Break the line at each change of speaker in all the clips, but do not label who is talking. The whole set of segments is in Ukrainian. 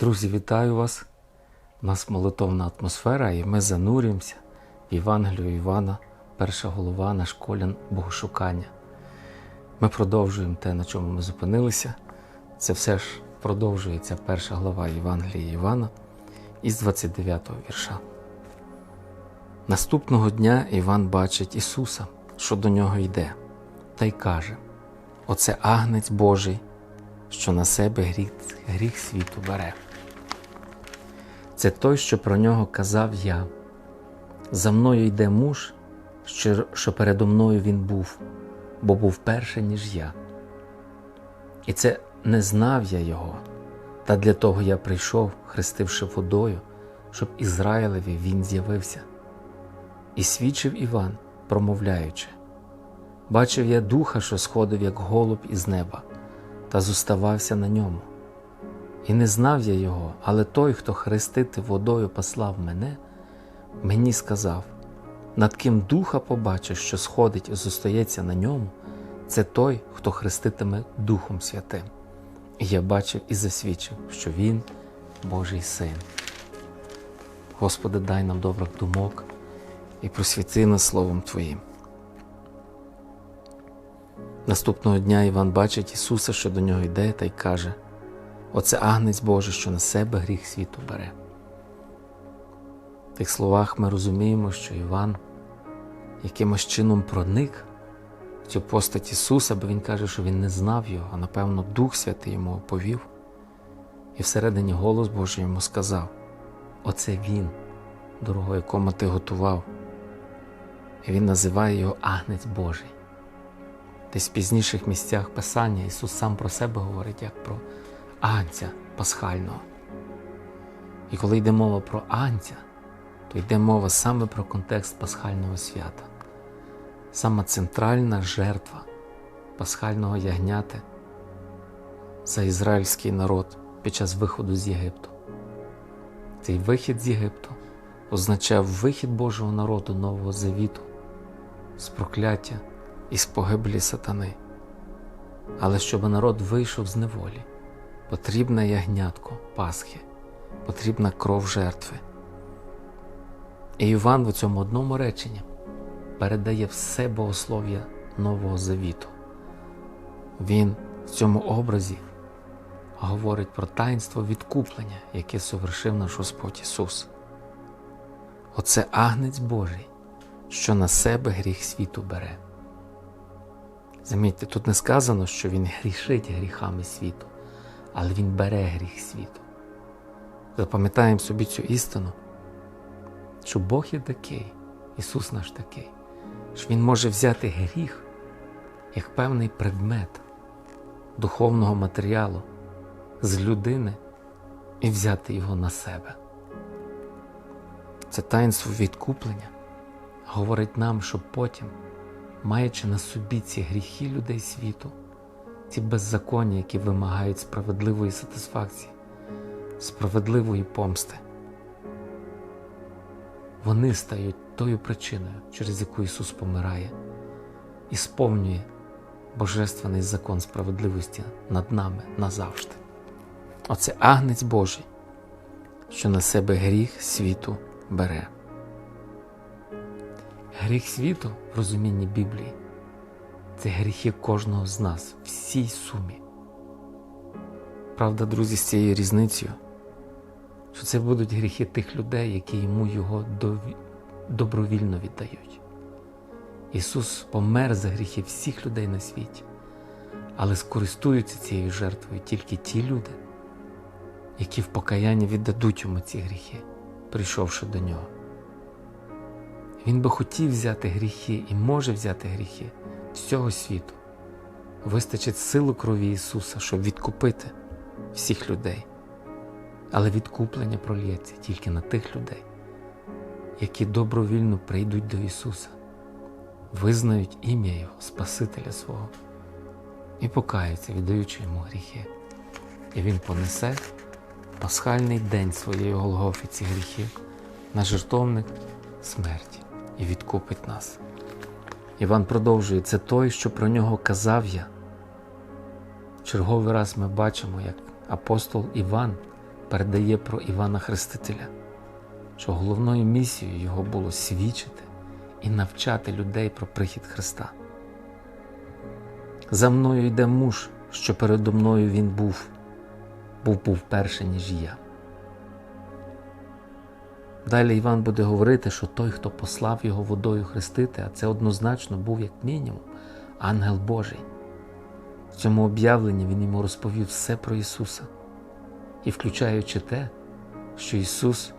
Друзі, вітаю вас! У нас молитовна атмосфера, і ми занурюємося в Євангелію Івана, перша голова, наш колін Богошукання. Ми продовжуємо те, на чому ми зупинилися. Це все ж продовжується перша глава Євангелія Івана із 29 го вірша. Наступного дня Іван бачить Ісуса, що до нього йде, та й каже: Оце агнець Божий, що на себе гріх, гріх світу бере. Це той, що про нього казав я. За мною йде муж, що, передо мною він був, бо був перше, ніж я. І це не знав я його, та для того я прийшов, хрестивши водою, щоб Ізраїлеві він з'явився. І свідчив Іван, промовляючи: Бачив я духа, що сходив, як голуб із неба, та зуставався на ньому. І не знав я його, але той, хто хрестити водою послав мене, мені сказав: над ким духа побачиш, що сходить і зостається на ньому, це той, хто хреститиме Духом Святим. І я бачив і засвідчив, що він Божий син. Господи, дай нам добрих думок і просвіти нас Словом Твоїм. Наступного дня Іван бачить Ісуса, що до нього йде, та й каже: Оце агнець Божий, що на себе гріх світу бере. В тих словах ми розуміємо, що Іван якимось чином проник в цю постать Ісуса, бо Він каже, що Він не знав його, а напевно Дух Святий йому оповів. І всередині голос Божий йому сказав: Оце Він, дорогу якому ти готував. І Він називає його Агнець Божий. Десь в пізніших місцях Писання Ісус сам про себе говорить як про Агнця Пасхального. І коли йде мова про Агнця, то йде мова саме про контекст Пасхального свята, сама центральна жертва Пасхального ягняти за ізраїльський народ під час виходу з Єгипту. Цей вихід з Єгипту означав вихід Божого народу Нового Завіту з прокляття і з погиблі сатани. Але щоб народ вийшов з неволі, потрібне ягнятко Пасхи, потрібна кров жертви. І Іван в цьому одному реченні передає все богослов'я Нового Завіту. Він в цьому образі говорить про таїнство відкуплення, яке совершив наш Господь Ісус. Оце агнець Божий, що на себе гріх світу бере. Замітьте, тут не сказано, що Він грішить гріхами світу, але Він бере гріх світу. Запам'ятаємо собі цю істину, що Бог є такий, Ісус наш такий, що Він може взяти гріх як певний предмет духовного матеріалу з людини і взяти його на себе. Це таїнство відкуплення говорить нам, що потім, маючи на собі ці гріхи людей світу, ці беззаконня, які вимагають справедливої сатисфакції, справедливої помсти, вони стають тою причиною, через яку Ісус помирає і сповнює Божественний закон справедливості над нами назавжди. Оце агнець Божий, що на себе гріх світу бере. Гріх світу в розумінні Біблії це гріхи кожного з нас, всій сумі. Правда, друзі, з цією різницею, що це будуть гріхи тих людей, які йому його добровільно віддають. Ісус помер за гріхи всіх людей на світі, але скористуються цією жертвою тільки ті люди, які в покаянні віддадуть йому ці гріхи, прийшовши до нього. Він би хотів взяти гріхи і може взяти гріхи всього світу. Вистачить силу крові Ісуса, щоб відкупити всіх людей. Але відкуплення пролється тільки на тих людей, які добровільно прийдуть до Ісуса, визнають ім'я Його, Спасителя свого і покаються, віддаючи йому гріхи. І Він понесе пасхальний день своєї Голгофи ці гріхи на жертовник смерті і відкупить нас. Іван продовжує, це той, що про нього казав я. Черговий раз ми бачимо, як апостол Іван передає про Івана Хрестителя, що головною місією його було свідчити і навчати людей про прихід Христа. За мною йде муж, що передо мною він був, був був перше, ніж я. Далі Іван буде говорити, що той, хто послав його водою хрестити, а це однозначно був, як мінімум, ангел Божий. В цьому об'явленні він йому розповів все про Ісуса, і включаючи те, що Ісус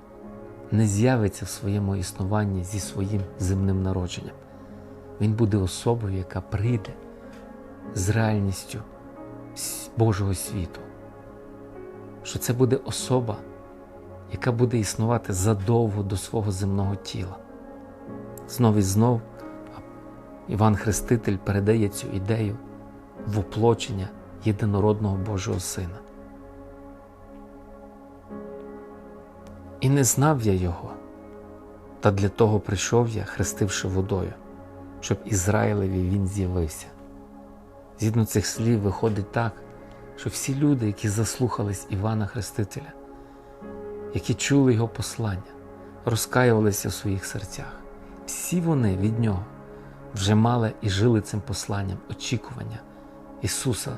не з'явиться в своєму існуванні зі своїм земним народженням. Він буде особою, яка прийде з реальністю Божого світу. Що це буде особа, яка буде існувати задовго до свого земного тіла. Знов і знов Іван Хреститель передає цю ідею воплочення єдинородного Божого Сина. І не знав я його, та для того прийшов я, хрестивши водою, щоб Ізраїлеві він з'явився. Згідно цих слів виходить так, що всі люди, які заслухались Івана Хрестителя, які чули його послання, розкаювалися в своїх серцях, всі вони від нього вже мали і жили цим посланням очікування Ісуса,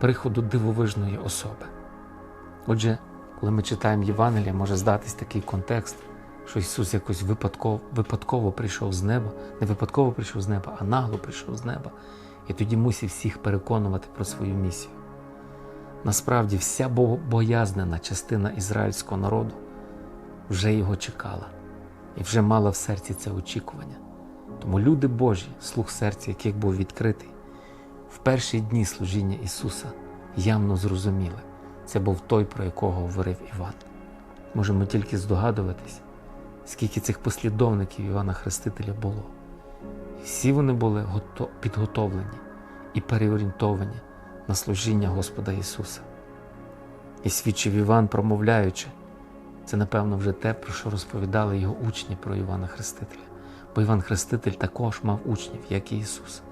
приходу дивовижної особи. Отже, коли ми читаємо Євангелія, може здатись такий контекст, що Ісус якось випадково, випадково прийшов з неба, не випадково прийшов з неба, а нагло прийшов з неба, і тоді мусив всіх переконувати про свою місію. Насправді, вся богобоязнена частина ізраїльського народу вже його чекала і вже мала в серці це очікування. Тому люди Божі, слух серця, яких був відкритий, в перші дні служіння Ісуса явно зрозуміли. Це був той, про якого говорив Іван. Можемо тільки здогадуватись, скільки цих послідовників Івана Хрестителя було. Всі вони були підготовлені і переорієнтовані на служіння Господа Ісуса. І свідчив Іван, промовляючи, це, напевно, вже те, про що розповідали його учні про Івана Хрестителя. Бо Іван Хреститель також мав учнів, як і Ісус.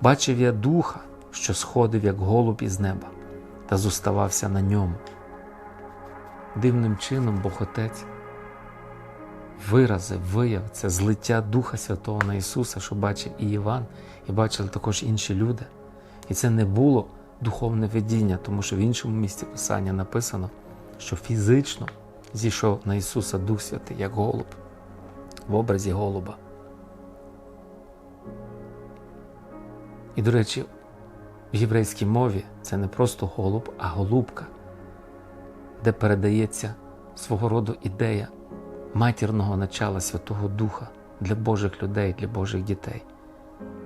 Бачив я Духа, що сходив, як голуб із неба та зоставався на ньому. Дивним чином Бог Отець виразив, вияв це злиття Духа Святого на Ісуса, що бачив і Іван, і бачили також інші люди. І це не було духовне видіння, тому що в іншому місці Писання написано, що фізично зійшов на Ісуса Дух Святий, як голуб, в образі голуба. І, до речі, в єврейській мові це не просто голуб, а голубка, де передається свого роду ідея матірного начала Святого Духа для Божих людей, для Божих дітей.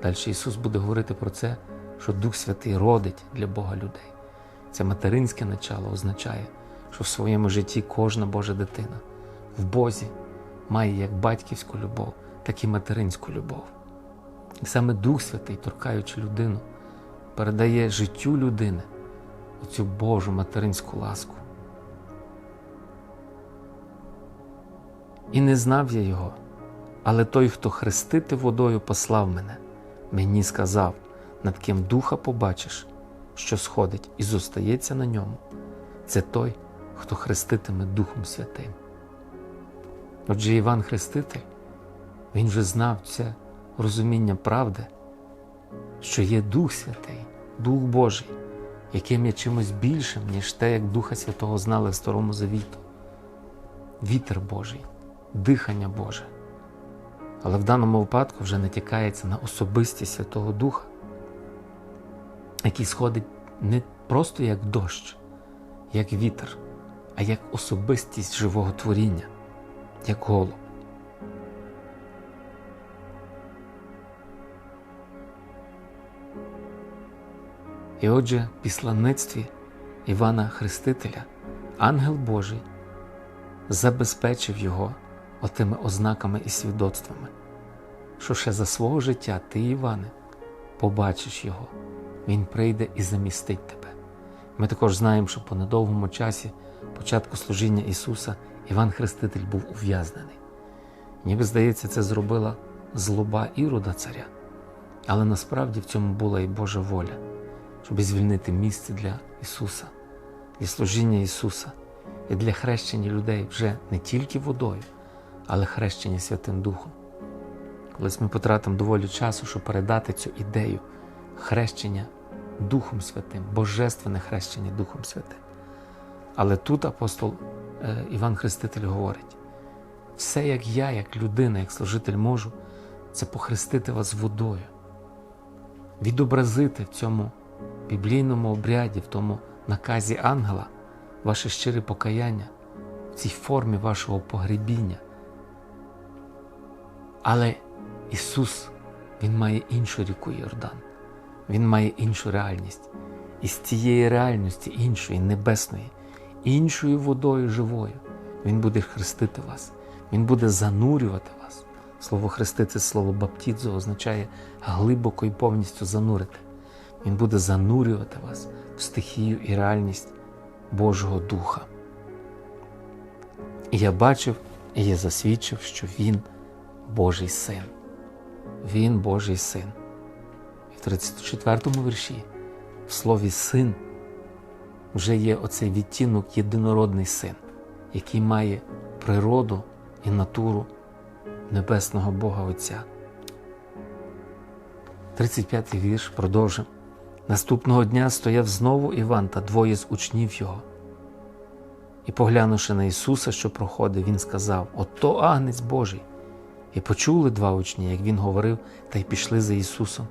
Далі Ісус буде говорити про це, що Дух Святий родить для Бога людей. Це материнське начало означає, що в своєму житті кожна Божа дитина в Бозі має як батьківську любов, так і материнську любов. І саме Дух Святий, торкаючи людину, передає життю людини оцю Божу материнську ласку. І не знав я його, але той, хто хрестити водою послав мене, мені сказав, над ким духа побачиш, що сходить і зостається на ньому, це той, хто хреститиме Духом Святим. Отже, Іван Хреститель, він вже знав це розуміння правди, що є Дух Святий, Дух Божий, яким є чимось більшим, ніж те, як Духа Святого знали в Старому Завіту. Вітер Божий, дихання Боже. Але в даному випадку вже натякається на особистість Святого Духа, який сходить не просто як дощ, як вітер, а як особистість живого творіння, як голуб. І отже, післанництві Івана Хрестителя ангел Божий забезпечив його отими ознаками і свідоцтвами, що ще за свого життя ти, Іване, побачиш його, Він прийде і замістить тебе. Ми також знаємо, що по недовгому часі, початку служіння Ісуса, Іван Хреститель був ув'язнений. Ніби здається, це зробила злоба Ірода царя, але насправді в цьому була і Божа воля щоб звільнити місце для Ісуса, для служіння Ісуса і для хрещення людей вже не тільки водою, але хрещення Святим Духом. Колись ми потратимо доволі часу, щоб передати цю ідею хрещення Духом Святим, Божественне хрещення Духом Святим. Але тут апостол е, Іван Хреститель говорить: все, як я, як людина, як служитель можу, це похрестити вас водою, відобразити в цьому біблійному обряді, в тому наказі ангела, ваше щире покаяння, в цій формі вашого погребіння. Але Ісус, Він має іншу ріку Йордан, Він має іншу реальність. І з цієї реальності, іншої, небесної, іншою водою живою, Він буде хрестити вас, Він буде занурювати вас. Слово хрестити, слово баптідзо означає глибоко і повністю занурити. Він буде занурювати вас в стихію і реальність Божого Духа. І я бачив, і я засвідчив, що Він Божий син. Він Божий син. І в 34 му вірші в слові син вже є оцей відтінок єдинородний син, який має природу і натуру небесного Бога Отця. 35-й вірш продовжив. Наступного дня стояв знову Іван та двоє з учнів його. І, поглянувши на Ісуса, що проходив, Він сказав: Ото агнець Божий. І почули два учні, як він говорив, та й пішли за Ісусом.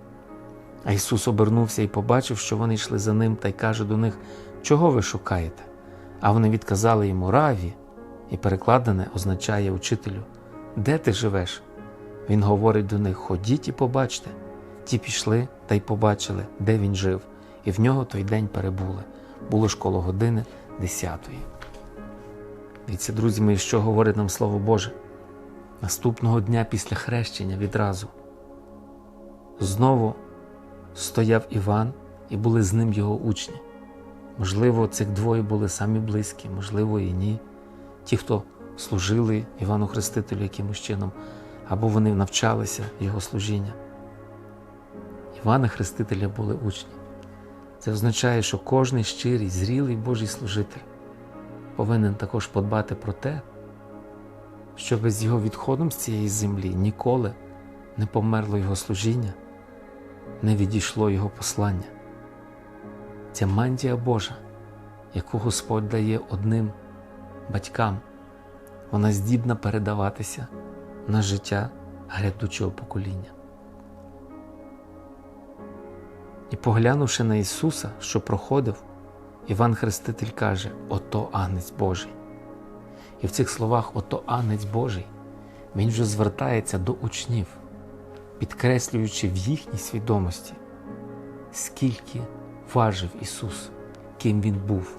А Ісус обернувся і побачив, що вони йшли за ним, та й каже до них: Чого ви шукаєте? А вони відказали йому Раві, і перекладене означає учителю, де ти живеш? Він говорить до них: Ходіть і побачте. Ті пішли та й побачили, де він жив, і в нього той день перебули. Було ж коло години десятої. Дивіться, друзі мої, що говорить нам Слово Боже. Наступного дня після хрещення відразу знову стояв Іван і були з ним його учні. Можливо, цих двоє були самі близькі, можливо, і ні. Ті, хто служили Івану Хрестителю якимось чином, або вони навчалися його служіння. Івана Хрестителя були учні. Це означає, що кожний щирий, зрілий Божий служитель повинен також подбати про те, щоб з його відходом з цієї землі ніколи не померло його служіння, не відійшло його послання. Ця мантія Божа, яку Господь дає одним батькам, вона здібна передаватися на життя грядучого покоління. І поглянувши на Ісуса, що проходив, Іван Хреститель каже: Ото Агнець Божий. І в цих словах Ото Агнець Божий, Він вже звертається до учнів, підкреслюючи в їхній свідомості, скільки важив Ісус, ким Він був.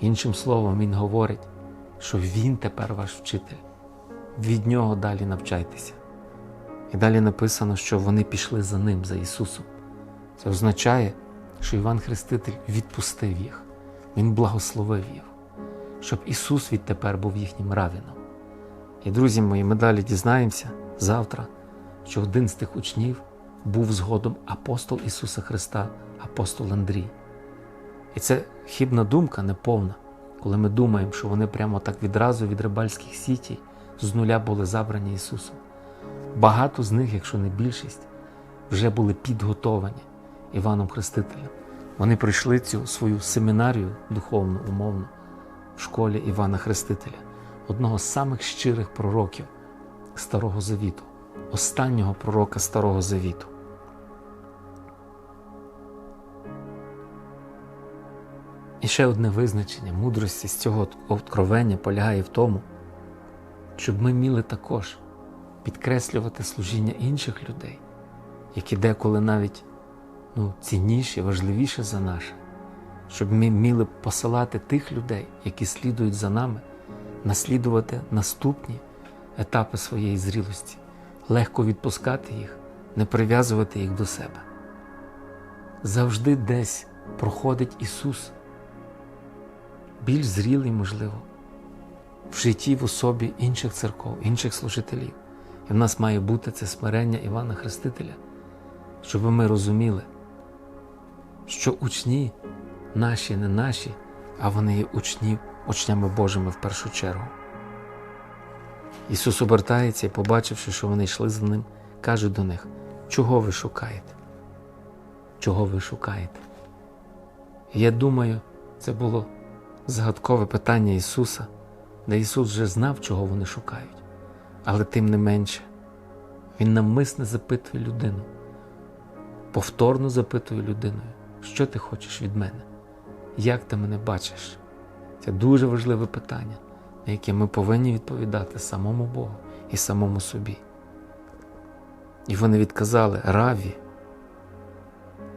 Іншим словом, Він говорить, що Він тепер ваш вчитель. Від Нього далі навчайтеся. І далі написано, що вони пішли за Ним, за Ісусом. Це означає, що Іван Хреститель відпустив їх, Він благословив їх, щоб Ісус відтепер був їхнім равіном. І, друзі мої, ми далі дізнаємося завтра, що один з тих учнів був згодом апостол Ісуса Христа, апостол Андрій. І це хібна думка, неповна, коли ми думаємо, що вони прямо так відразу від рибальських сітій з нуля були забрані Ісусом. Багато з них, якщо не більшість, вже були підготовані. Іваном Хрестителем. Вони пройшли цю свою семінарію духовну, умовну в школі Івана Хрестителя, одного з самих щирих пророків Старого Завіту, останнього пророка Старого Завіту. І ще одне визначення мудрості з цього откровення полягає в тому, щоб ми міли також підкреслювати служіння інших людей, які деколи навіть ну, цінніше, важливіше за наше, щоб ми вміли посилати тих людей, які слідують за нами, наслідувати наступні етапи своєї зрілості, легко відпускати їх, не прив'язувати їх до себе. Завжди десь проходить Ісус, більш зрілий, можливо, в житті в особі інших церков, інших служителів. І в нас має бути це смирення Івана Хрестителя, щоб ми розуміли, що учні, наші, не наші, а вони є учні, учнями Божими в першу чергу. Ісус обертається і, побачивши, що вони йшли за ним, каже до них: чого ви шукаєте? Чого ви шукаєте? Я думаю, це було загадкове питання Ісуса, де Ісус вже знав, чого вони шукають. Але тим не менше, Він навмисне запитує людину, повторно запитує людиною, що ти хочеш від мене? Як ти мене бачиш? Це дуже важливе питання, яке ми повинні відповідати самому Богу і самому собі. І вони відказали Раві.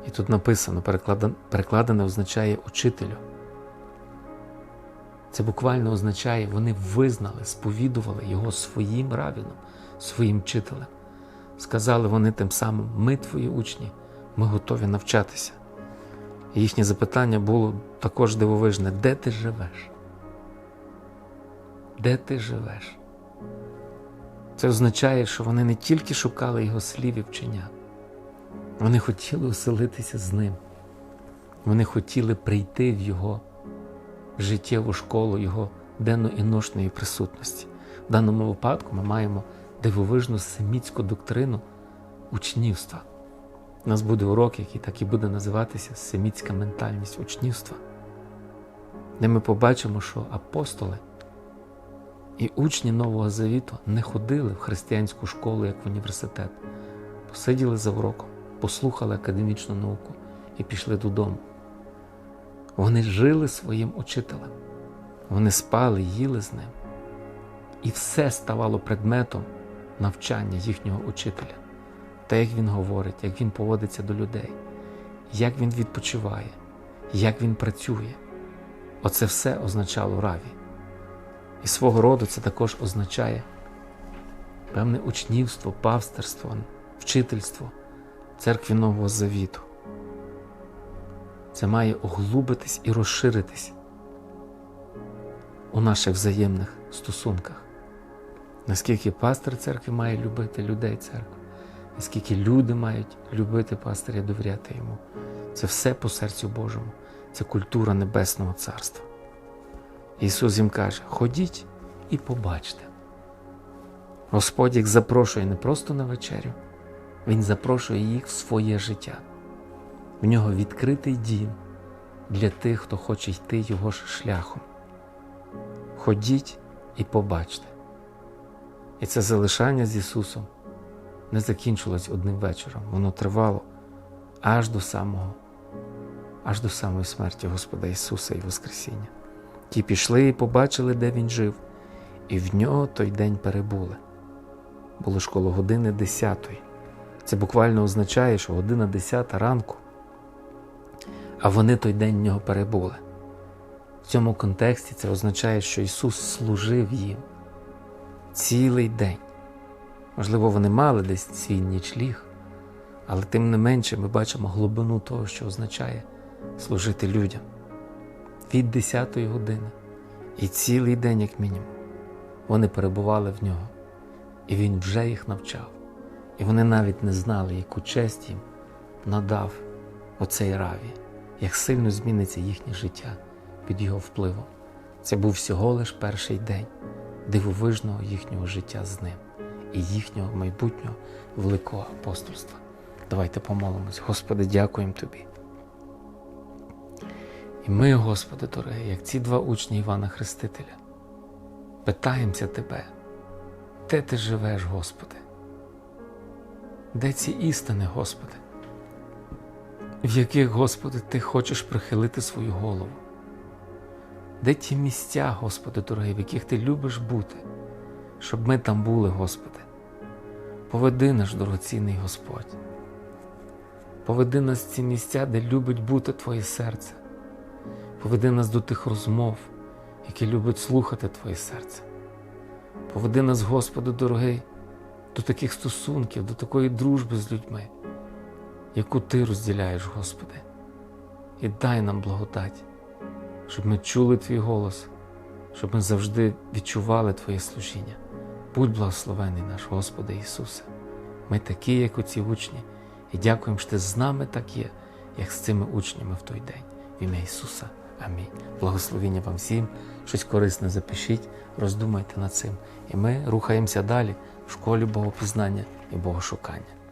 І тут написано, перекладене означає учителю. Це буквально означає, вони визнали, сповідували його своїм равіном, своїм вчителем. Сказали вони тим самим: ми твої учні, ми готові навчатися. І їхнє запитання було також дивовижне: де ти живеш? Де ти живеш? Це означає, що вони не тільки шукали його слів і вчення, вони хотіли оселитися з ним. Вони хотіли прийти в його життєву школу, його денно і ношної присутності. В даному випадку ми маємо дивовижну семітську доктрину учнівства. У нас буде урок, який так і буде називатися Семітська ментальність учнівства, де ми побачимо, що апостоли і учні Нового Завіту не ходили в християнську школу як в університет, посиділи за уроком, послухали академічну науку і пішли додому. Вони жили своїм учителем, вони спали, їли з ним. І все ставало предметом навчання їхнього учителя. Те, як він говорить, як він поводиться до людей, як він відпочиває, як він працює. Оце все означало раві. І свого роду це також означає певне учнівство, пасторство, вчительство церкві Нового Завіту. Це має оглубитись і розширитись у наших взаємних стосунках. Наскільки пастор церкви має любити людей церкви, наскільки люди мають любити пастиря довіряти йому. Це все по серцю Божому, це культура Небесного Царства. Ісус їм каже: ходіть і побачте. Господь їх запрошує не просто на вечерю, Він запрошує їх в своє життя. В нього відкритий дім для тих, хто хоче йти його ж шляхом. Ходіть і побачте. І це залишання з Ісусом не закінчилось одним вечором. Воно тривало аж до самого, аж до самої смерті Господа Ісуса і Воскресіння. Ті пішли і побачили, де Він жив, і в нього той день перебули. Було ж коло години десятої. Це буквально означає, що година десята ранку, а вони той день в нього перебули. В цьому контексті це означає, що Ісус служив їм цілий день. Можливо, вони мали десь свій нічліг, але тим не менше ми бачимо глибину того, що означає служити людям від 10 години і цілий день, як мінімум, вони перебували в нього, і він вже їх навчав. І вони навіть не знали, яку честь їм надав оцей раві, як сильно зміниться їхнє життя під його впливом. Це був всього лиш перший день дивовижного їхнього життя з ним і їхнього майбутнього великого апостольства. Давайте помолимось. Господи, дякуємо Тобі. І ми, Господи, дорогий, як ці два учні Івана Хрестителя, питаємося Тебе, де ти живеш, Господи? Де ці істини, Господи? В яких, Господи, Ти хочеш прихилити свою голову? Де ті місця, Господи, дорогий, в яких Ти любиш бути, щоб ми там були, Господи? Поведи наш дорогоцінний Господь. Поведи нас в ці місця, де любить бути Твоє серце. Поведи нас до тих розмов, які любить слухати Твоє серце. Поведи нас, Господи, дорогий, до таких стосунків, до такої дружби з людьми, яку Ти розділяєш, Господи. І дай нам благодать, щоб ми чули Твій голос, щоб ми завжди відчували Твоє служіння. Будь благословений наш Господи Ісусе. Ми такі, як оці учні, і дякуємо, що Ти з нами так є, як з цими учнями в той день. В ім'я Ісуса. Амінь. Благословіння вам всім, щось корисне запишіть, роздумайте над цим. І ми рухаємося далі в школі богопізнання і богошукання.